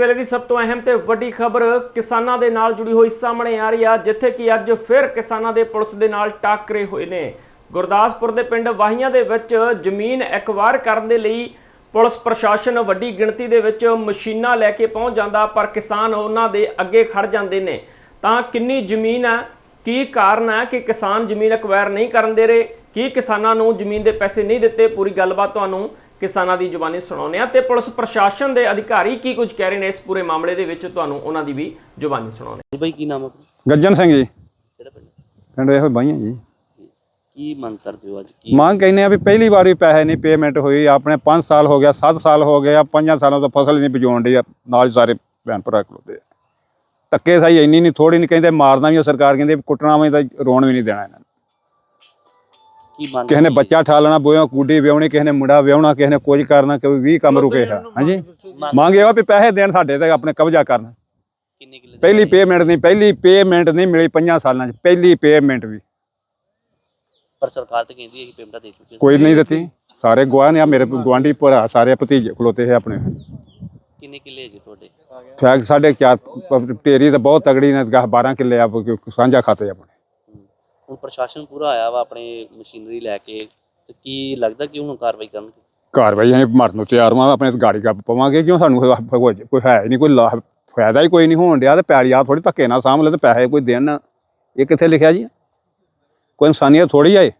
ਵੇਲੇ ਦੀ ਸਭ ਤੋਂ ਅਹਿਮ ਤੇ ਵੱਡੀ ਖਬਰ ਕਿਸਾਨਾਂ ਦੇ ਨਾਲ ਜੁੜੀ ਹੋਈ ਸਾਹਮਣੇ ਆ ਰਹੀ ਆ, ਜਿੱਥੇ ਕਿ ਅੱਜ ਫਿਰ ਕਿਸਾਨਾਂ ਦੇ ਪੁਲਿਸ ਦੇ ਨਾਲ ਟਾਕਰੇ ਹੋਏ ਨੇ। ਗੁਰਦਾਸਪੁਰ ਦੇ ਪਿੰਡ ਵਾਹੀਆਂ ਦੇ ਵਿੱਚ ਜ਼ਮੀਨ ਐਕਵਾਇਰ ਕਰਨ ਦੇ ਲਈ ਪੁਲਿਸ ਪ੍ਰਸ਼ਾਸਨ ਵੱਡੀ ਗਿਣਤੀ ਦੇ ਵਿੱਚ ਮਸ਼ੀਨਾਂ ਲੈ ਕੇ ਪਹੁੰਚ ਜਾਂਦਾ, ਪਰ ਕਿਸਾਨ ਉਹਨਾਂ ਦੇ ਅੱਗੇ ਖੜ ਜਾਂਦੇ ਨੇ। ਤਾਂ ਕਿੰਨੀ ਜ਼ਮੀਨ ਹੈ ਕੀ ਕਾਰਨ ਹੈ ਕਿ ਕਿਸਾਨ ਜ਼ਮੀਨ ਐਕਵਾਇਰ ਨਹੀਂ ਕਰਨ ਦੇ ਰਹੇ? ਕੀ ਕਿਸਾਨਾਂ ਨੂੰ ਜ਼ਮੀਨ ਦੇ ਪੈਸੇ ਨਹੀਂ ਦਿੱਤੇ? ਪੂਰੀ ਗੱਲਬਾਤ ਤੁਹਾਨੂੰ ਕਿਸਾਨਾਂ ਦੀ ਜ਼ੁਬਾਨੀ ਸੁਣਾਉਂਦੇ ਆ ਤੇ ਪੁਲਿਸ ਪ੍ਰਸ਼ਾਸਨ ਦੇ ਅਧਿਕਾਰੀ ਕੀ ਕੁਝ ਕਹਿ ਰਹੇ ਨੇ ਇਸ ਪੂਰੇ ਮਾਮਲੇ ਦੇ ਵਿੱਚ ਤੁਹਾਨੂੰ ਉਹਨਾਂ ਦੀ ਵੀ ਜ਼ੁਬਾਨੀ ਸੁਣਾਉਂਦੇ ਜੀ ਬਾਈ ਕੀ ਨਾਮ ਹੈ ਗੱਜਨ ਸਿੰਘ ਜੀ। ਕਿਹੜਾ ਪਿੰਡ? ਪਿੰਡ ਇਹੋ ਬਾਈਆਂ ਜੀ। ਕੀ ਮੰਗ ਕਰਦੇ ਹੋ ਅੱਜ? ਕੀ ਮੰਗ ਕਹਿੰਦੇ ਆ ਵੀ ਪਹਿਲੀ ਵਾਰੀ ਪੈਸੇ ਨਹੀਂ ਪੇਮੈਂਟ ਹੋਈ। ਆਪਣੇ 5 ਸਾਲ ਹੋ ਗਿਆ 7 ਸਾਲ ਹੋ ਗਏ ਆ 5 ਸਾਲਾਂ ਤੋਂ ਫਸਲ ਨਹੀਂ ਬੀਜੋਣ ਦੀ ਨਾਲ ਸਾਰੇ ਭੈਣ ਭਰਾ ਖਲੋਤੇ ਆ। ਧੱਕੇ ਸਾਈ ਇੰਨੀ ਨਹੀਂ ਥੋੜੀ ਨਹੀਂ ਕਹਿੰਦੇ ਮਾਰਨਾ ਵੀ ਸਰਕਾਰ ਕਹਿੰਦੇ ਕੁੱਟਣਾ ਵੀ ਤਾਂ ਰੋਣ ਵੀ ਨਹੀਂ ਦੇਣਾ ਇਹਨਾਂ ਕਿਸੇ ਨੇ ਬੱਚਾ ਠਾਲਣਾ ਬੋਇਓ ਕੁੱਡੀ ਵਿਆਹਣੀ ਕਿਸੇ ਨੇ ਮੁੰਡਾ ਵਿਆਹਣਾ ਕਿਸੇ ਨੇ ਕੁਝ ਕਰਨਾ ਕੋਈ ਵੀ ਕੰਮ ਰੁਕੇ ਹੈ। ਹਾਂਜੀ? ਮੰਗ ਆ ਵੀ ਪੈਸੇ ਦੇਣ ਸਾਡੇ ਤੇ ਆਪਣੇ ਕਬਜ਼ਾ ਕਰਨ। ਪਹਿਲੀ ਪੇਮੈਂਟ ਨਹੀਂ ਪਹਿਲੀ ਪੇਮੈਂਟ ਨਹੀਂ ਮਿਲੀ 5 ਸਾਲਾਂ 'ਚ ਪਹਿਲੀ ਪੇਮੈਂਟ ਵੀ। ਪਰ ਸਰਕਾਰ ਤੇ ਕਹਿੰਦੀ ਹੈ ਕਿ ਪੇਮੈਂਟ ਦੇ ਚੁੱਕੇ ਕੋਈ ਨਹੀਂ ਦਿੱਤੀ। ਸਾਰੇ ਗਵਾਹ ਨੇ ਆ ਮੇਰੇ ਗੁਆਂਢੀ ਭਰਾ ਸਾਰੇ ਭਤੀਜੇ ਖਲੋਤੇ ਹੈ ਆਪਣੇ। ਕਿੰਨੇ ਕਿੱਲੇ ਹੈਗੇ ਤੁਹਾਡੇ? ਫੈਕ ਸਾਡੇ ਚਾਰ ਢੇਰੀ ਤਾਂ ਬਹੁਤ ਤਗੜੀ ਨੇ 10 12 ਕਿੱਲੇ ਆ ਸਾਂਝਾ ਖਾਤੇ ਆਪਣੇ। ਹੁਣ ਪ੍ਰਸ਼ਾਸਨ ਪੂਰਾ ਆਇਆ ਵਾ ਆਪਣੇ ਮਸ਼ੀਨਰੀ ਲੈ ਕੇ ਤੇ ਕੀ ਲੱਗਦਾ ਕਿ ਹੁਣ ਕਾਰਵਾਈ ਕਰਨਗੇ? ਕਾਰਵਾਈ ਅਸੀਂ ਮਰਨ ਨੂੰ ਤਿਆਰ ਹਾਂ ਆਪਣੇ ਗਾੜੀ ਗੱਪ ਪਵਾਂਗੇ ਕਿਉਂ ਸਾਨੂੰ ਕੋਈ ਹੋ- ਨਹੀਂ ਕੋਈ ਲਾਭ ਫਾਇਦਾ ਹੀ ਕੋਈ ਨਹੀਂ ਹੋਣ ਡਿਆ ਤੇ ਪੈਲੀ ਆ ਥੋੜੀ ਧੱਕੇ ਨਾਲ ਸਾਂਭ ਲੈ ਤੇ ਪੈਸੇ ਕੋਈ ਦੇਣ ਇਹ ਕਿੱਥੇ ਲਿਖਿਆ ਜੀ? ਕੋਈ ਇਨਸਾਨੀਅਤ ਥੋੜੀ ਆਏ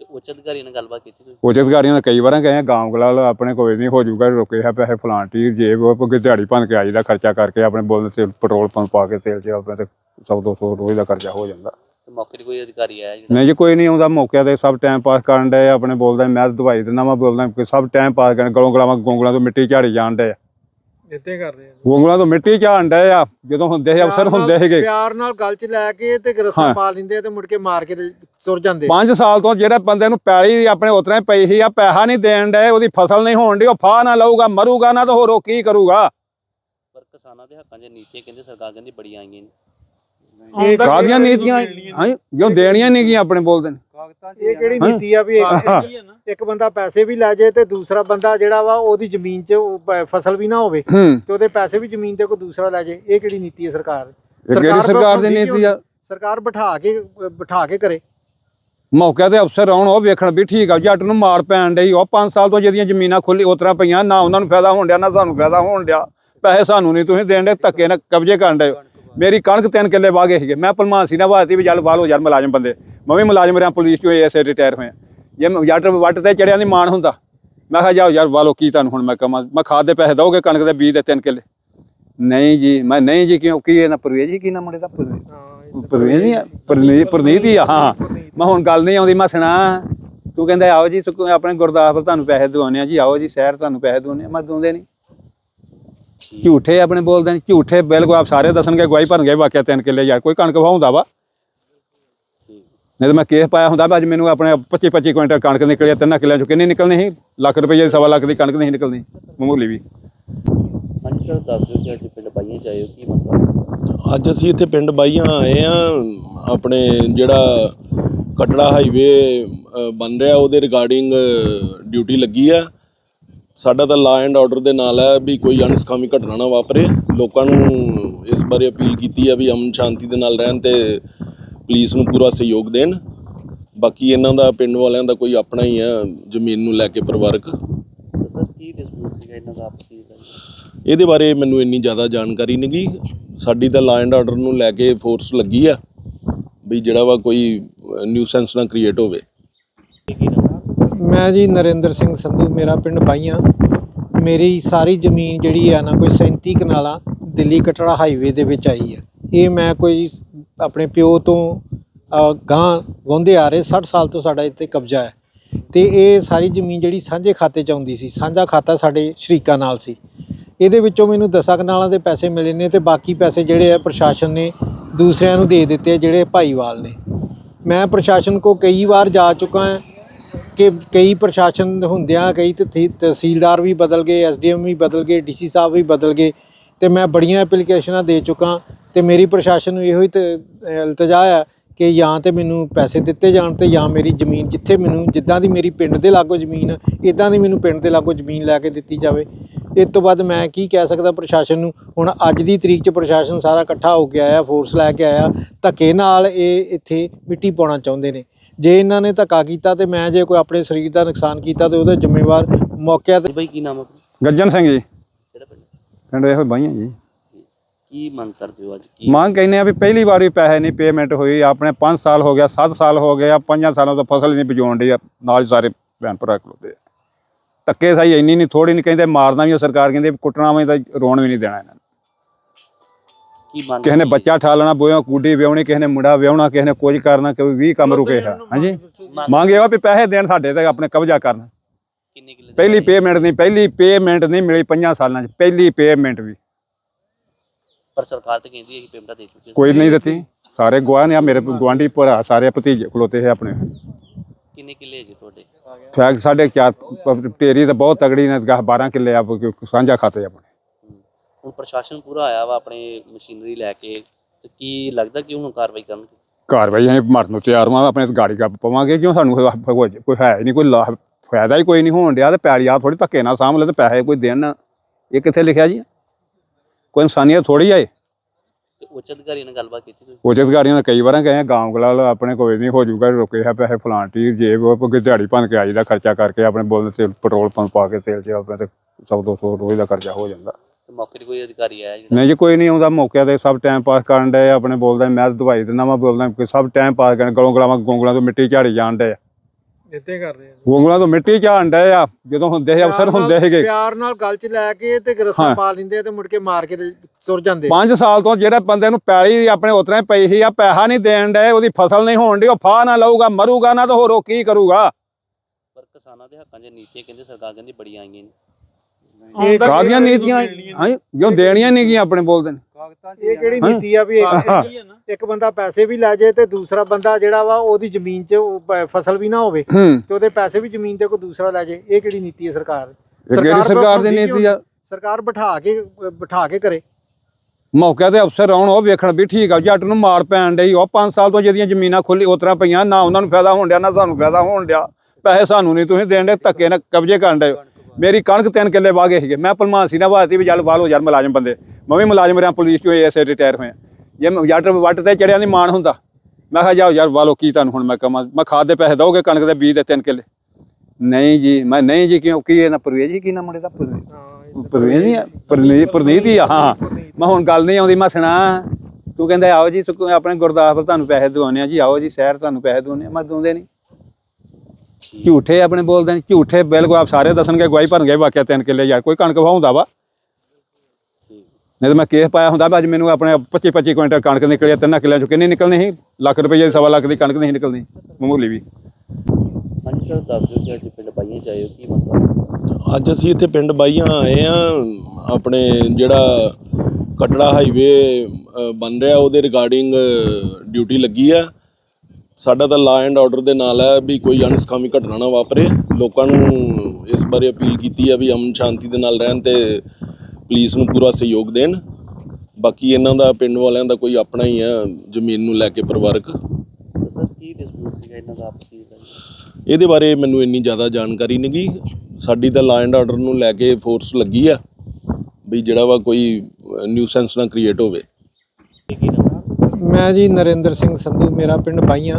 ਉੱਚ ਅਧਿਕਾਰੀ ਨਾਲ ਗੱਲਬਾਤ ਕੀਤੀ ਤੁਸੀਂ ਉਚਿਤ ਅਧਿਕਾਰੀਆਂ ਨੇ ਕਈ ਵਾਰਾਂ ਕਹੇ ਗਾਂਵ ਗਲਾਲ ਆਪਣੇ ਕੋਈ ਨਹੀਂ ਹੋ ਜਾਊਗਾ ਰੁਕੇ ਹੈ ਪੈਸੇ ਫਲਾਂਟੀ ਜੇਬ ਉਹ ਕੋਈ ਦਿਹਾੜੀ ਭੰਨ ਕੇ ਆਈ ਦਾ ਖਰਚਾ ਕਰਕੇ ਆਪਣੇ ਬੋਲ ਤੇ ਪੈਟਰੋਲ ਪੰਪ ਪਾ ਕੇ ਤੇਲ 'ਚ ਆਪਣੇ ਤੇ 100 200 ਰੋਜ਼ ਦਾ ਖਰਚਾ ਹੋ ਜਾਂਦਾ। ਮੌਕੇ ਤੇ ਕੋਈ ਅਧਿਕਾਰੀ ਆਇਆ ਜਿਹੜਾ ਨਹੀਂ ਜੀ ਕੋਈ ਨਹੀਂ ਆਉਂਦਾ ਮੌਕੇ ਤੇ ਸਭ ਟਾਈਮ ਪਾਸ ਕਰਨ ਡਏ ਆ, ਆਪਣੇ ਬੋਲਦਾ ਮੈਂ ਤਾਂ ਦਵਾਈ ਦਿੰਦਾ ਮੈਂ ਬੋਲਦਾ ਕਿ ਸਭ ਟਾਈਮ ਪਾਸ ਕਰਨ ਗਲੋਂ ਗਲਾਵਾਂ ਗੋਂਗਲਾਂ ਤੋਂ ਮਿੱਟੀ ਝਾੜੀ ਜਾਣ ਡਏ ਆ। ਇੱਥੇ ਕਰਦੇ ਆ ਗੋਂਗਲਾਂ ਤੋਂ ਮਿੱਟੀ ਝਾੜਨ ਡਏ ਆ ਜਦੋਂ ਹੁੰਦੇ ਸੀ ਅਫਸਰ ਪਿਆਰ ਨਾਲ- ਹੁੰਦੇ ਸੀਗੇ। ਪਿਆਰ ਨਾਲ ਗੱਲ 'ਚ ਲੈ ਕੇ ਤੇ ਰੱਸਾ ਹਾਂ। ਪਾ ਲੈਂਦੇ ਆ ਤੇ ਮੁੜ ਕੇ ਮਾਰ ਕੇ ਤੇ ਤੁਰ ਜਾਂਦੇ 5 ਸਾਲ ਤੋਂ ਜਿਹੜੇ ਬੰਦੇ ਨੂੰ ਪੈਲੀ ਆਪਣੇ ਉਤਰੇ ਪਈ ਸੀ ਆ ਪੈਸਾ ਨਹੀਂ ਦੇਣ ਡਏ ਉਹਦੀ ਫਸਲ ਨਹੀਂ ਹੋਣ ਡਈ ਉਹ ਫਾਹ ਨਾ ਲਊਗਾ ਮਰੂਗਾ ਨਾ ਤਾਂ ਹੋਰ ਉਹ ਕੀ ਕਰੂਗਾ। ਪਰ ਕਿਸਾਨਾਂ ਦੇ ਹੱਕਾਂ 'ਚ ਨੀਤੀਆਂ ਕਹਿੰਦੇ ਸਰਕਾਰ ਕਹਿੰਦੀ ਬੜੀਆਂ ਆਈਆਂ ਨੇ। ਇਹ ਕਾਹਦੀਆਂ ਨੀਤੀਆਂ? ਹਾਂ? ਜੋ ਦੇਣੀਆਂ ਨਹੀਂ ਗੀਆਂ ਆਪਣੇ ਬੋਲਦੇ ਨੇ? ਇਹ ਕਿਹੜੀ। ਨੀਤੀ ਆ ਵੀ ਇੱਕ- ਇੱਕ ਬੰਦਾ ਪੈਸੇ ਵੀ ਲੈ ਜਾਏ ਤੇ ਦੂਸਰਾ ਬੰਦਾ ਜਿਹੜਾ ਵਾ ਉਹਦੀ ਜ਼ਮੀਨ 'ਚ ਉਹ ਪ- ਫਸਲ ਵੀ ਨਾ ਹੋਵੇ ਹੂੰ। ਤੇ ਉਹਦੇ ਪੈਸੇ ਵੀ ਜ਼ਮੀਨ ਤੇ ਕੋਈ ਦੂਸਰਾ ਲੈ ਜਾਏ ਇਹ ਕਿਹੜੀ ਨੀਤੀ ਹੈ ਸਰਕਾਰ? ਦੀ? ਇਹ ਕਿਹੜੀ ਸਰਕਾਰ ਦੀ ਨੀਤੀ ਆ? ਸਰਕਾਰ ਬਿਠਾ ਕੇ ਬਿਠਾ ਕੇ ਕਰੇ। ਮੌਕੇ ਤੇ ਅਫਸਰ ਆਉਣ ਉਹ ਵੇਖਣ ਵੀ ਠੀਕ ਆ ਜੱਟ ਨੂੰ ਮਾਰ ਪੈਣ ਡਈ। ਉਹ 5 ਸਾਲ ਤੋਂ ਜਿਹਦੀਆਂ ਜ਼ਮੀਨਾਂ ਖੁੱਲੀ ਉਤਰਾ ਪਈਆਂ ਨਾ ਉਹਨਾਂ ਨੂੰ ਫਾਇਦਾ ਹੋਣ ਡਿਆ ਨਾ ਸਾਨੂੰ ਫਾਇਦਾ ਹੋਣ ਡਿਆ। ਪੈਸੇ ਸਾਨੂੰ ਨਹੀਂ ਤੁਸੀਂ ਦੇਣ ਦੇ ਧੱਕੇ ਨਾਲ ਕਬਜ਼ੇ ਕਰਨ ਡਏ ਹੋ। ਮੇਰੀ ਕਣਕ ਤਿੰਨ ਕਿੱਲੇ ਵਾਗੇ ਸੀਗੇ। ਮੈਂ ਪਲਮਾਨਸੀ ਨਾ ਵਾਤੀ ਵੀ ਜਲ ਵਾਲੋ ਯਾਰ ਮੁਲਾਜ਼ਮ ਬੰਦੇ। ਮੈਂ ਵੀ ਮੁਲਾਜ਼ਮ ਰਿਆਂ ਪੁਲਿਸ ਚੋਂ ਐਸੇ ਰਿਟਾਇਰ ਹੋਇਆ। ਜੇ ਮੈਂ ਜੱਟ ਵੱਟ ਤੇ ਚੜਿਆ ਨਹੀਂ ਮਾਣ ਹੁੰਦਾ। ਮੈਂ ਕਿਹਾ, ਜਾਓ ਯਾਰ ਵਾਲੋ ਕੀ ਤੁਹਾਨੂੰ ਹੁਣ ਮੈਂ ਕਹਾਂ? ਮੈਂ ਖਾਦ ਦੇ ਪੈਸੇ ਦਊਗੇ ਕਣਕ ਦੇ, ਬੀਜ ਦੇ ਤਿੰਨ ਕਿੱਲੇ? ਨਹੀਂ ਜੀ, ਮੈਂ ਨਹੀਂ ਜੀ, ਕਿਉਂ? ਕੀ ਇਹ ਨਾ ਪਰਵੇਜ ਜੀ, ਕੀ ਨਾ ਮੁੰਡੇ ਦਾ ਪਰਵੇਜ ਨਹੀਂ ਪਰਨੀਤ ਹੀ ਆ, ਹਾਂ ਮੈਂ ਹੁਣ ਗੱਲ ਨਹੀਂ ਆਉਂਦੀ, ਮੈਂ ਸੁਣਾ। ਤੂੰ ਕਹਿੰਦਾ, ਆਓ ਜੀ ਸੁੱਕੂ ਆਪਣੇ ਗੁਰਦਾਸਪੁਰ ਤੁਹਾਨੂੰ ਪੈਸੇ ਦਵਾਉਣੇ ਆ ਜੀ, ਆਓ ਜੀ, ਸ਼ਹਿਰ ਤੁਹਾਨੂੰ ਪੈਸੇ ਦਵਾਉਣੇ ਆ ਮੈਂ ਦਵਾਉਂਦੇ ਨਹੀਂ। ਝੂਠੇ ਆਪਣੇ ਬੋਲਦੇ ਨੇ ਝੂਠੇ ਬਿਲਕੁਲ ਆਪ ਸਾਰੇ ਦੱਸਣਗੇ ਗਵਾਹੀ ਭਰਨਗੇ ਵਾਕਿਆ ਤਿੰਨ ਕਿੱਲੇ ਯਾਰ ਕੋਈ ਕਣਕ ਵਾਹੁੰਦਾ ਵਾ। ਨਹੀਂ ਤਾਂ ਮੈਂ ਕੇਸ ਪਾਇਆ ਹੁੰਦਾ ਵੀ ਅੱਜ ਮੈਨੂੰ ਆਪਣੇ 25 25 ਕੁਇੰਟਲ ਕਣਕ ਨਿਕਲੀ ਆ, ਤਿੰਨਾਂ ਕਿੱਲਿਆਂ ਚੋਂ ਕਿੰਨੀ ਨਿਕਲਣੀ ਸੀ? ਲੱਖ ਰੁਪਏ ਦੀ ਸਵਾ ਲੱਖ ਦੀ ਕਣਕ ਨਹੀਂ ਨਿਕਲਣੀ ਮਾਮੂਲੀ ਵੀ। ਹਾਂਜੀ ਸਰ ਦੱਸ ਦਿਓ ਕਿ ਅੱਜ ਪਿੰਡ ਬਾਈਆਂ 'ਚ ਆਏ ਹੋ ਕੀ ਮਸਲਾ ਅੱਜ ਅਸੀਂ ਇੱਥੇ ਪਿੰਡ ਬਾਈਆਂ ਆਏ ਆ ਆਪਣੇ ਜਿਹੜਾ ਕਟੜਾ ਹਾਈਵੇ ਬਣ ਰਿਹਾ ਉਹਦੇ ਰਿਗਾਰਡਿੰਗ ਡਿਊਟੀ ਲੱਗੀ ਆ। ਸਾਡਾ ਤਾਂ ਲਾ ਐਂਡ ਆਰਡਰ ਦੇ ਨਾਲ ਹੈ ਵੀ ਕੋਈ ਅਨਸਕਾਮੀ ਘਟਨਾ ਨਾ ਵਾਪਰੇ। ਲੋਕਾਂ ਨੂੰ ਇਸ ਬਾਰੇ ਅਪੀਲ ਕੀਤੀ ਆ ਵੀ ਅਮਨ ਸ਼ਾਂਤੀ ਦੇ ਨਾਲ ਰਹਿਣ ਤੇ ਪੁਲਿਸ ਨੂੰ ਪੂਰਾ ਸਹਿਯੋਗ ਦੇਣ। ਬਾਕੀ ਇਹਨਾਂ ਦਾ ਪਿੰਡ ਵਾਲਿਆਂ ਦਾ ਕੋਈ ਆਪਣਾ ਹੀ ਆ ਜ਼ਮੀਨ ਨੂੰ ਲੈ ਕੇ ਪਰਿਵਾਰਕ। ਤੇ ਸਰ ਕੀ ਡਿਸਪਿਊਟ ਸੀਗਾ ਇਹਨਾਂ ਦਾ ਆਪਸੀ ਦਾ? ਇਹਦੇ ਬਾਰੇ ਮੈਨੂੰ ਇੰਨੀ ਜ਼ਿਆਦਾ ਜਾਣਕਾਰੀ ਨਹੀਂ ਗੀ। ਸਾਡੀ ਤਾਂ ਲਾ ਐਂਡ ਆਰਡਰ ਨੂੰ ਲੈ ਕੇ ਫੋਰਸ ਲੱਗੀ ਆ ਵੀ ਜਿਹੜਾ ਵਾ ਕੋਈ ਨਿਊਸੈਂਸ ਨਾ ਕ੍ਰੀਏਟ ਹੋਵੇ। ਮੈਂ ਜੀ ਨਰਿੰਦਰ ਸਿੰਘ ਸੰਧੂ ਮੇਰਾ ਪਿੰਡ ਬਾਈਆਂ। ਮੇਰੀ ਸਾਰੀ ਜ਼ਮੀਨ ਜਿਹੜੀ ਆ ਨਾ ਕੋਈ 37 ਕਨਾਲਾਂ ਦਿੱਲੀ ਕਟੜਾ ਹਾਈਵੇ ਦੇ ਵਿੱਚ ਆਈ ਹੈ ਇਹ ਮੈਂ ਕੋਈ ਆਪਣੇ ਪਿਓ ਤੋਂ ਅ, ਗਾਂ ਗਾਉਂਦੇ ਆ ਰਹੇ 60 ਸਾਲ ਤੋਂ ਸਾਡਾ ਇੱਥੇ ਕਬਜ਼ਾ ਹੈ। ਤੇ ਇਹ ਸਾਰੀ ਜ਼ਮੀਨ ਜਿਹੜੀ ਸਾਂਝੇ ਖਾਤੇ 'ਚ ਆਉਂਦੀ ਸੀ ਸਾਂਝਾ ਖਾਤਾ ਸਾਡੇ ਸ਼ਰੀਕਾਂ ਨਾਲ ਸੀ। ਇਹਦੇ ਵਿੱਚੋਂ ਮੈਨੂੰ ਦਸਾਂ ਕਨਾਲਾਂ ਦੇ ਪੈਸੇ ਮਿਲੇ ਨੇ ਤੇ ਬਾਕੀ ਪੈਸੇ ਜਿਹੜੇ ਆ ਪ੍ਰਸ਼ਾਸਨ ਨੇ ਦੂਸਰਿਆਂ ਨੂੰ ਦੇ ਦਿੱਤੇ ਜਿਹੜੇ ਭਾਈਵਾਲ ਨੇ। ਮੈਂ ਪ੍ਰਸ਼ਾਸਨ ਕੋ ਕਈ ਵਾਰ ਜਾ ਚੁੱਕਾ ਹਾਂ ਕਿ ਕਈ ਪ੍ਰਸ਼ਾਸਨ ਹੁੰਦਿਆਂ ਕਈ ਤਹਿ- ਤਹਿਸੀਲਦਾਰ ਵੀ ਬਦਲ ਗਏ, ਐਸਡੀਐਮ ਵੀ ਬਦਲ ਗਏ, ਡੀਸੀ ਸਾਹਿਬ ਵੀ ਬਦਲ ਗਏ। ਤੇ ਮੈਂ ਬੜੀਆਂ ਐਪਲੀਕੇਸ਼ਨਾਂ ਦੇ ਚੁੱਕਾ ਤੇ ਮੇਰੀ ਪ੍ਰਸ਼ਾਸਨ ਨੂੰ ਇਹੋ ਹੀ ਤ- ਇਲਤਜਾ ਆ ਕਿ ਜਾਂ ਤੇ ਮੈਨੂੰ ਪੈਸੇ ਦਿੱਤੇ ਜਾਣ ਤੇ ਜਾਂ ਮੇਰੀ ਜ਼ਮੀਨ ਜਿੱਥੇ ਮੈਨੂੰ ਜਿੱਦਾਂ ਦੀ ਮੇਰੀ ਪਿੰਡ ਦੇ ਲਾਗੋ ਜ਼ਮੀਨ ਇਦਾਂ ਦੀ ਮੈਨੂੰ ਪਿੰਡ ਦੇ ਲਾਗੋ ਜ਼ਮੀਨ ਲੈ ਕੇ ਦਿੱਤੀ ਜਾਵੇ। ਇਸ ਤੋਂ ਬਾਅਦ ਮੈਂ ਕੀ ਕਹਿ ਸਕਦਾ ਪ੍ਰਸ਼ਾਸਨ ਨੂੰ? ਹੁਣ ਅੱਜ ਦੀ ਤਰੀਕ 'ਚ ਪ੍ਰਸ਼ਾਸਨ ਸਾਰਾ ਇਕੱਠਾ ਹੋ ਕੇ ਆਇਆ ਫੋਰਸ ਲੈ ਕੇ ਆਇਆ। ਧੱਕੇ ਨਾਲ ਇਹ ਇੱਥੇ ਮਿੱਟੀ ਪਾਉਣਾ ਚਾਹੁੰਦੇ ਨੇ। ਜੇ ਇਹਨਾਂ ਨੇ ਧੱਕਾ ਕੀਤਾ ਤੇ ਮੈਂ ਜੇ ਕੋਈ ਆਪਣੇ ਸਰੀਰ ਦਾ ਨੁਕਸਾਨ ਕੀਤਾ ਤੇ ਉਹਦਾ ਜ਼ਿੰਮੇਵਾਰ ਮੌਕੇ ਤੇ ਬਾਈ ਕੀ ਨਾਮ ਆ ਆਪਣਾ? ਗੱਜਨ ਸਿੰਘ ਜੀ। ਕਿਹੜਾ ਪਿੰਡ? ਪਿੰਡ ਇਹੋ ਬਾਈਆਂ ਜੀ। ਕੀ ਮੰਗ ਕਰਦੇ ਹੋ ਅੱਜ? ਕੀ ਮੰਗ ਕਹਿੰਦੇ ਆ ਵੀ ਪਹਿਲੀ ਵਾਰੀ ਪੈਸੇ ਨਹੀਂ ਪੇਮੈਂਟ ਹੋਈ। ਆਪਣੇ 5 ਸਾਲ ਹੋ ਗਿਆ 7 ਸਾਲ ਹੋ ਗਏ ਆ 5 ਸਾਲਾਂ ਤੋਂ ਫਸਲ ਨਹੀਂ ਬੀਜੋਣ ਦੀ ਨਾਲ ਹੀ ਸਾਰੇ ਭੈਣ ਭਰਾ ਖਲੋਤੇ ਆ। ਧੱਕੇ ਸਾਈ ਇੰਨੀ ਨਹੀਂ ਥੋੜੀ ਨਹੀਂ ਕਹਿੰਦੇ ਮਾਰਨਾ ਵੀ ਆ, ਸਰਕਾਰ ਕਹਿੰਦੇ ਕੁੱਟਣਾ ਵੀ ਤਾਂ ਰੋਣ ਵੀ ਨਹੀਂ ਦੇਣਾ ਇਹਨਾਂ ਨੂੰ। ਕੀ ਮੰਗ ਕਿਸੇ ਨੇ ਬੱਚਾ ਠਾਲਣਾ ਬੋਇਆ ਕੁੱਡੀ ਵਿਆਹਣੀ ਕਿਸੇ ਨੇ ਮੁੰਡਾ ਵਿਆਹਣਾ ਕਿਸੇ ਨੇ ਕੁਝ ਕਰਨਾ ਕੋਈ ਵੀ ਕੰਮ ਰੁਕੇ ਹੈ। ਹਾਂਜੀ? ਮੰਗ ਇਹ ਆ ਵੀ ਪੈਸੇ ਦੇਣ ਸਾਡੇ ਤੇ ਆਪਣੇ ਕਬਜ਼ਾ ਕਰਨ। ਕਿੰਨੇ ਕਿੱਲੇ ਪਹਿਲੀ? ਪੇਮੈਂਟ ਨਹੀਂ ਪਹਿਲੀ ਪੇਮੈਂਟ ਨਹੀਂ ਮਿਲੀ 5 ਸਾਲਾਂ 'ਚ ਪਹਿਲੀ ਪੇਮੈਂਟ ਵੀ। ਪਰ ਸਰਕਾਰ ਤੇ ਕਹਿੰਦੀ ਹੈ ਕਿ ਪੇਮੈਂਟ ਦੇ ਚੁੱਕੀ। ਕੋਈ ਨਹੀਂ ਦਿੱਤੀ। ਸਾਰੇ ਗਵਾਹ ਨੇ ਆ ਮੇਰੇ ਗਵਾਂਢੀ ਭਰਾ ਸਾਰੇ ਭਤੀਜੇ ਖਲੋਤੇ ਹੈ ਆਪਣੇ। ਕਿੰਨੇ ਕਿੱਲੇ ਹੈਗੇ ਤੁਹਾਡੇ? ਫੈਕ ਸਾਡੇ ਚਾਰ ਢੇਰੀ ਤਾਂ ਬਹੁਤ ਤਗੜੀ ਨੇ 10 12 ਕਿੱਲੇ ਆ ਸਾਂਝਾ ਖਾਤੇ ਆਪਣੇ। ਹੁਣ ਪ੍ਰਸ਼ਾਸਨ ਪੂਰਾ ਆਇਆ ਵਾ ਆਪਣੇ ਮਸ਼ੀਨਰੀ ਲੈ ਕੇ ਤੇ ਕੀ ਲੱਗਦਾ ਕਿ ਹੁਣ ਕਾਰਵਾਈ ਕਰਨਗੇ? ਕਾਰਵਾਈ ਅਸੀਂ ਮਰਨ ਨੂੰ ਤਿਆਰ ਹਾਂ ਆਪਣੇ ਗਾੜੀ ਕਾ ਪਵਾਂਗੇ ਕਿਉਂ ਸਾਨੂੰ ਕੋਈ- ਹੈ ਨਹੀਂ ਕੋਈ ਲਾਭ ਫਾਇਦਾ ਹੀ ਕੋਈ ਨਹੀਂ ਹੋਣ ਡਿਆ ਤੇ ਪੈਲੀ ਆ ਥੋੜੀ ਧੱਕੇ ਨਾਲ ਸਾਂਭ ਲੈ ਤੇ ਪੈਸੇ ਕੋਈ ਦੇਣ ਇਹ ਕਿੱਥੇ ਲਿਖਿਆ ਜੀ? ਕੋਈ ਇਨਸਾਨੀਅਤ ਥੋੜੀ ਆਏ ਉੱਚ ਅਧਿਕਾਰੀਆਂ ਨਾਲ ਗੱਲਬਾਤ ਕੀਤੀ ਤੁਸੀਂ ਉਚਿਤ ਅਧਿਕਾਰੀਆਂ ਨੇ ਕਈ ਵਾਰਾਂ ਕਹੇ ਗਾਂਵ ਗਲਾਲ ਆਪਣੇ ਕੋਈ ਨਹੀਂ ਹੋ ਜਾਊਗਾ ਰੁਕੇ ਹੈ ਪੈਸੇ ਫਲਾਂਟੀ ਜੇਬ ਉਹ ਕੋਈ ਦਿਹਾੜੀ ਭੰਨ ਕੇ ਆਈ ਦਾ ਖਰਚਾ ਕਰਕੇ ਆਪਣੇ ਬੋਲ ਤੇ ਪੈਟਰੋਲ ਪੰਪ ਪਾ ਕੇ ਤੇਲ ਚ ਆਪਣੇ ਤੇ 100 200 ਰੋਜ਼ ਦਾ ਖਰਚਾ ਹੋ ਜਾਂਦਾ। ਮੌਕੇ ਤੇ ਕੋਈ ਅਧਿਕਾਰੀ ਆਇਆ ਜਿਹੜਾ? ਨਹੀਂ ਜੀ ਕੋਈ ਨਹੀਂ ਆਉਂਦਾ ਮੌਕੇ ਤੇ ਸਭ ਟਾਈਮ ਪਾਸ ਕਰਨ ਡਏ ਆ, ਆਪਣੇ ਬੋਲਦਾ ਮੈਂ ਦਵਾਈ ਦਿੰਦਾ ਮੈਂ ਬੋਲਦਾ ਕਿ ਸਭ ਟਾਈਮ ਪਾਸ ਕਰਨ ਗਲੋਂ ਗਲਾਵਾਂ ਗੋਂਗਲਾਂ ਤੋਂ ਮਿੱਟੀ ਝਾੜੀ ਜਾਣ ਡਏ ਆ। ਇੱਥੇ ਕਰਦੇ ਆ ਗੋਂਗਲਾਂ ਤੋਂ ਮਿੱਟੀ ਝਾੜਨ ਡਏ ਆ ਜਦੋਂ ਹੁੰਦੇ ਸੀ ਅਫਸਰ ਹੁੰਦੇ ਸੀਗੇ। ਪਿਆਰ ਨਾਲ ਗੱਲ 'ਚ ਲੈ ਕੇ ਤੇ ਰੱਸਾ ਹਾਂ। ਪਾ ਲੈਂਦੇ ਆ ਤੇ ਮੁੜ ਕੇ ਮਾਰ ਕੇ ਤੇ ਸੁਰ ਜਾਂਦੇ 5 ਸਾਲ ਤੋਂ ਜਿਹੜੇ ਬੰਦੇ ਨੂੰ ਪੈਲੀ ਆਪਣੇ ਉਤਰੇ ਹੀ ਪਈ ਸੀ ਆ ਪੈਸਾ ਨਹੀਂ ਦੇਣ ਡਏ ਉਹਦੀ ਫਸਲ ਨਹੀਂ ਹੋਣ ਡਈ ਉਹ ਫਾਹ ਨਾ ਲਊਗਾ ਮਰੂਗਾ ਨਾ ਤਾਂ ਹੋਰ ਉਹ ਕੀ ਕਰੂਗਾ? ਪਰ ਕਿਸਾਨਾਂ ਦੇ ਹੱਕਾਂ 'ਚ ਨੀਤੀਆਂ ਕਹਿੰਦੇ ਸਰਕਾਰ ਕਹਿੰਦੀ ਬੜੀਆਂ ਆਈਆਂ ਨੇ। ਕਾਹਦੀਆਂ ਨੀਤੀਆਂ? ਹਾਂ? ਜੋ ਦੇਣੀਆਂ ਨਹੀਂ ਗੀਆਂ ਆਪਣੇ ਬੋਲਦੇ ਨੇ? ਇਹ ਕਿਹੜੀ। ਨੀਤੀ ਆ ਵੀ ਇੱਕ ਇੱਕ ਬੰਦਾ ਪੈਸੇ ਵੀ ਲੈ ਜੇ ਤੇ ਦੂਸਰਾ ਬੰਦਾ ਜਿਹੜਾ ਵਾ ਉਹਦੀ ਜ਼ਮੀਨ 'ਚ ਉਹ ਪ- ਫਸਲ ਵੀ ਨਾ ਹੋਵੇ ਹੂੰ। ਤੇ ਉਹਦੇ ਪੈਸੇ ਵੀ ਜ਼ਮੀਨ ਤੇ ਕੋਈ ਦੂਸਰਾ ਲੈ ਜੇ। ਇਹ ਕਿਹੜੀ ਨੀਤੀ ਹੈ ਸਰਕਾਰ? ਦੀ? ਇਹ ਕਿਹੜੀ ਸਰਕਾਰ ਦੀ ਨੀਤੀ ਆ? ਸਰਕਾਰ ਬਿਠਾ ਕੇ ਬਿਠਾ ਕੇ ਕਰੇ। ਮੌਕੇ ਤੇ ਅਫਸਰ ਆਉਣ ਉਹ ਵੇਖਣ ਵੀ ਠੀਕ ਆ ਜੱਟ ਨੂੰ ਮਾਰ ਪੈਣ ਡਈ। ਉਹ 5 ਸਾਲ ਤੋਂ ਜਿਹਦੀਆਂ ਜ਼ਮੀਨਾਂ ਖੁੱਲੀ ਉਤਰਾ ਪਈਆਂ ਨਾ ਉਹਨਾਂ ਨੂੰ ਫਾਇਦਾ ਹੋਣ ਡਿਆ ਨਾ ਸਾਨੂੰ ਫਾਇਦਾ ਹੋਣ ਡਿਆ। ਪੈਸੇ ਸਾਨੂੰ ਨਹੀਂ ਤੁਸੀਂ ਦੇਣ ਦੇ ਧੱਕੇ ਨਾਲ ਕਬਜ਼ੇ ਕਰਨ ਡਏ ਹੋ। ਮੇਰੀ ਕਣਕ ਤਿੰਨ ਕਿੱਲੇ ਵਾਹ ਗਏ ਸੀਗੇ। ਮੈਂ ਭਲਮਾਨ ਨਾ ਬਾਤੀ ਵੀ ਜਲ ਵਾਲੋ ਯਾਰ ਮੁਲਾਜ਼ਮ ਬੰਦੇ। ਮੈਂ ਵੀ ਮੁਲਾਜ਼ਮ ਰਿਆਂ ਪੁਲਿਸ ਚੋਂ ਐਸੇ ਰਿਟਾਇਰ ਹੋਇਆ। ਜੇ ਜੱਟ ਵੱਟ ਤੇ ਚੜਿਆਂ ਦੀ ਮਾਣ ਹੁੰਦਾ। ਮੈਂ ਕਿਹਾ, ਜਾਓ ਯਾਰ, ਵਾਲੋ ਕੀ ਤੁਹਾਨੂੰ ਹੁਣ ਮੈਂ ਕਹਾਂ? ਮੈਂ ਖਾਦ ਦੇ ਪੈਸੇ ਦਓਗੇ ਕਣਕ ਦੇ ਬੀਜ ਦੇ ਤਿੰਨ ਕਿੱਲੇ? ਨਹੀਂ ਜੀ, ਮੈਂ ਨਹੀਂ ਜੀ, ਕਿਉਂ? ਕੀ ਇਹ ਨਾ ਪਰਵੇਜ ਜੀ, ਕੀ ਨਾ ਮੁੰਡੇ ਦਾ ਪਰਵੇਜ ਨਹੀਂ ਪਰਨੀਤ ਹੀ ਆ, ਹਾਂ ਮੈਂ ਹੁਣ ਗੱਲ ਨਹੀਂ ਆਉਂਦੀ, ਮੈਂ ਸੁਣਾ। ਤੂੰ ਕਹਿੰਦਾ, ਆਓ ਜੀ, ਸੁੱਕੂ, ਆਪਣੇ ਗੁਰਦਾਸਪੁਰ ਤੁਹਾਨੂੰ ਪੈਸੇ ਦਵਾਉਣੇ ਆ ਜੀ, ਆਓ ਜੀ, ਸ਼ਹਿਰ ਤੁਹਾਨੂੰ ਪੈਸੇ ਦਵਾਉਣੇ ਆ ਮੈਂ ਦਵਾਉਂਦੇ ਨਹੀਂ। ਝੂਠੇ ਆਪਣੇ ਬੋਲਦੇ ਨੇ ਝੂਠੇ ਬਿਲਕੁਲ ਆਪ ਸਾਰੇ ਦੱਸਣਗੇ ਗਵਾਹੀ ਭਰਨਗੇ ਵਾਕਿਆ ਤਿੰਨ ਕਿੱਲੇ ਯਾਰ ਕੋਈ ਕਣਕ ਵਾਹੁੰਦਾ ਵਾ। ਨਹੀਂ ਤਾਂ ਮੈਂ ਕੇਸ ਪਾਇਆ ਹੁੰਦਾ ਵੀ ਅੱਜ ਮੈਨੂੰ ਆਪਣੇ 25 25 ਕੁਇੰਟਲ ਕਣਕ ਨਿਕਲੀ ਆ, ਤਿੰਨਾਂ ਕਿੱਲਿਆਂ ਚੋਂ ਕਿੰਨੀ ਨਿਕਲਣੀ ਸੀ? ਲੱਖ ਰੁਪਏ ਦੀ ਸਵਾ ਲੱਖ ਦੀ ਕਣਕ ਨਹੀਂ ਨਿਕਲਣੀ ਮਾਮੂਲੀ ਵੀ। ਹਾਂਜੀ ਸਰ ਦੱਸ ਦਿਓ ਕਿ ਅੱਜ ਪਿੰਡ ਬਾਈਆਂ ਚ ਆਏ ਹੋ ਕੀ ਮਸਲਾ ਅੱਜ ਅਸੀਂ ਇੱਥੇ ਪਿੰਡ ਬਾਈਆਂ ਆਏ ਆ ਆਪਣੇ ਜਿਹੜਾ ਕਟੜਾ ਹਾਈਵੇ ਬਣ ਰਿਹਾ ਉਹਦੇ ਰਿਗਾਰਡਿੰਗ ਡਿਊਟੀ ਲੱਗੀ ਆ। ਸਾਡਾ ਤਾਂ ਲਾ ਐਂਡ ਆਰਡਰ ਦੇ ਨਾਲ ਹੈ ਵੀ ਕੋਈ ਅਨਸਕਾਮੀ ਘਟਨਾ ਨਾ ਵਾਪਰੇ। ਲੋਕਾਂ ਨੂੰ ਇਸ ਬਾਰੇ ਅਪੀਲ ਕੀਤੀ ਆ ਵੀ ਅਮਨ ਸ਼ਾਂਤੀ ਦੇ ਨਾਲ ਰਹਿਣ ਤੇ ਪੁਲਿਸ ਨੂੰ ਪੂਰਾ ਸਹਿਯੋਗ ਦੇਣ। ਬਾਕੀ ਇਹਨਾਂ ਦਾ ਪਿੰਡ ਵਾਲਿਆਂ ਦਾ ਕੋਈ ਆਪਣਾ ਹੀ ਆ ਜ਼ਮੀਨ ਨੂੰ ਲੈ ਕੇ ਪਰਿਵਾਰਕ। ਤੇ ਸਰ ਕੀ ਡਿਸਪਿਊਟ ਸੀਗਾ ਇਹਨਾਂ ਦਾ ਆਪਸੀ ਦਾ? ਜੀ? ਇਹਦੇ ਬਾਰੇ ਮੈਨੂੰ ਇੰਨੀ ਜ਼ਿਆਦਾ ਜਾਣਕਾਰੀ ਨਹੀਂ ਗੀ। ਸਾਡੀ ਤਾਂ ਲਾ ਐਂਡ ਆਰਡਰ ਨੂੰ ਲੈ ਕੇ ਫੋਰਸ ਲੱਗੀ ਆ ਵੀ ਜਿਹੜਾ ਵਾ ਕੋਈ ਨਿਊਸੈਂਸ ਨਾ ਕ੍ਰੀਏਟ ਹੋਵੇ। ਮੈਂ ਜੀ ਨਰਿੰਦਰ ਸਿੰਘ ਸੰਧੂ ਮੇਰਾ ਪਿੰਡ ਬਾਈਆਂ।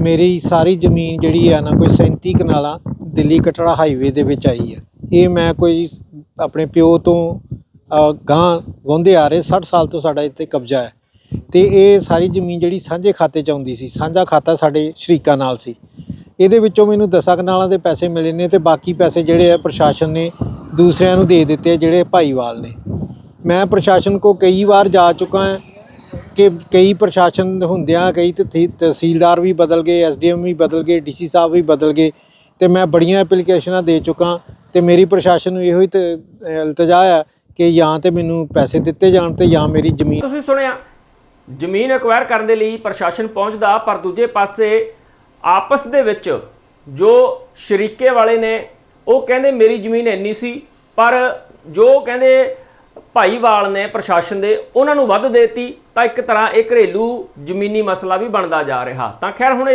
ਮੇਰੀ ਸਾਰੀ ਜ਼ਮੀਨ ਜਿਹੜੀ ਆ ਨਾ ਕੋਈ 37 ਕਨਾਲਾਂ ਦਿੱਲੀ ਕਟੜਾ ਹਾਈਵੇ ਦੇ ਵਿੱਚ ਆਈ ਹੈ ਇਹ ਮੈਂ ਕੋਈ ਆਪਣੇ ਪਿਓ ਤੋਂ ਅ, ਗਾਂ ਵਾਹੁੰਦੇ ਆ ਰਹੇ 60 ਸਾਲ ਤੋਂ ਸਾਡਾ ਇੱਥੇ ਕਬਜ਼ਾ ਹੈ। ਤੇ ਇਹ ਸਾਰੀ ਜ਼ਮੀਨ ਜਿਹੜੀ ਸਾਂਝੇ ਖਾਤੇ ਚ ਆਉਂਦੀ ਸੀ ਸਾਂਝਾ ਖਾਤਾ ਸਾਡੇ ਸ਼ਰੀਕਾਂ ਨਾਲ ਸੀ। ਇਹਦੇ ਵਿੱਚੋਂ ਮੈਨੂੰ ਦਸਾਂ ਕਨਾਲਾਂ ਦੇ ਪੈਸੇ ਮਿਲੇ ਨੇ ਤੇ ਬਾਕੀ ਪੈਸੇ ਜਿਹੜੇ ਆ ਪ੍ਰਸ਼ਾਸਨ ਨੇ ਦੂਸਰਿਆਂ ਨੂੰ ਦੇ ਦਿੱਤੇ ਜਿਹੜੇ ਭਾਈਵਾਲ ਨੇ। ਮੈਂ ਪ੍ਰਸ਼ਾਸਨ ਕੋ ਕਈ ਵਾਰ ਜਾ ਚੁੱਕਾ ਹਾਂ ਕਿ ਕਈ ਪ੍ਰਸ਼ਾਸਨ ਹੁੰਦਿਆਂ ਕਈ ਤਹਿ- ਤਹਿਸੀਲਦਾਰ ਵੀ ਬਦਲ ਗਏ, ਐਸਡੀਐਮ ਵੀ ਬਦਲ ਗਏ, ਡੀਸੀ ਸਾਹਿਬ ਵੀ ਬਦਲ ਗਏ। ਤੇ ਮੈਂ ਬੜੀਆਂ ਐਪਲੀਕੇਸ਼ਨਾਂ ਦੇ ਚੁੱਕਾ ਤੇ ਮੇਰੀ ਪ੍ਰਸ਼ਾਸਨ ਨੂੰ ਇਹੋ ਹੀ ਤ- ਅਹ ਇਲਤਜਾ ਆ ਕਿ ਜਾਂ ਤੇ ਮੈਨੂੰ ਪੈਸੇ ਦਿੱਤੇ ਜਾਣ ਤੇ ਜਾਂ ਮੇਰੀ ਜ਼ਮੀਨ ਤੁਸੀਂ ਸੁਣਿਆ, ਜ਼ਮੀਨ ਐਕਵਾਇਰ ਕਰਨ ਦੇ ਲਈ ਪ੍ਰਸ਼ਾਸਨ ਪਹੁੰਚਦਾ, ਪਰ ਦੂਜੇ ਪਾਸੇ ਆਪਸ ਦੇ ਵਿੱਚ ਜੋ ਸ਼ਰੀਕੇ ਵਾਲੇ ਨੇ, ਉਹ ਕਹਿੰਦੇ ਮੇਰੀ ਜ਼ਮੀਨ ਇੰਨੀ ਸੀ, ਪਰ ਜੋ ਕਹਿੰਦੇ ਭਾਈਵਾਲ ਨੇ ਪ੍ਰਸ਼ਾਸਨ ਦੇ ਉਹਨਾਂ ਨੂੰ ਵੱਧ ਦੇਤੀ ਤਾਂ ਇੱਕ ਤਰ੍ਹਾਂ ਇਹ ਘਰੇਲੂ ਜ਼ਮੀਨੀ ਮਸਲਾ ਵੀ ਬਣਦਾ ਜਾ ਰਿਹਾ। ਤਾਂ ਖੈਰ ਹੁਣ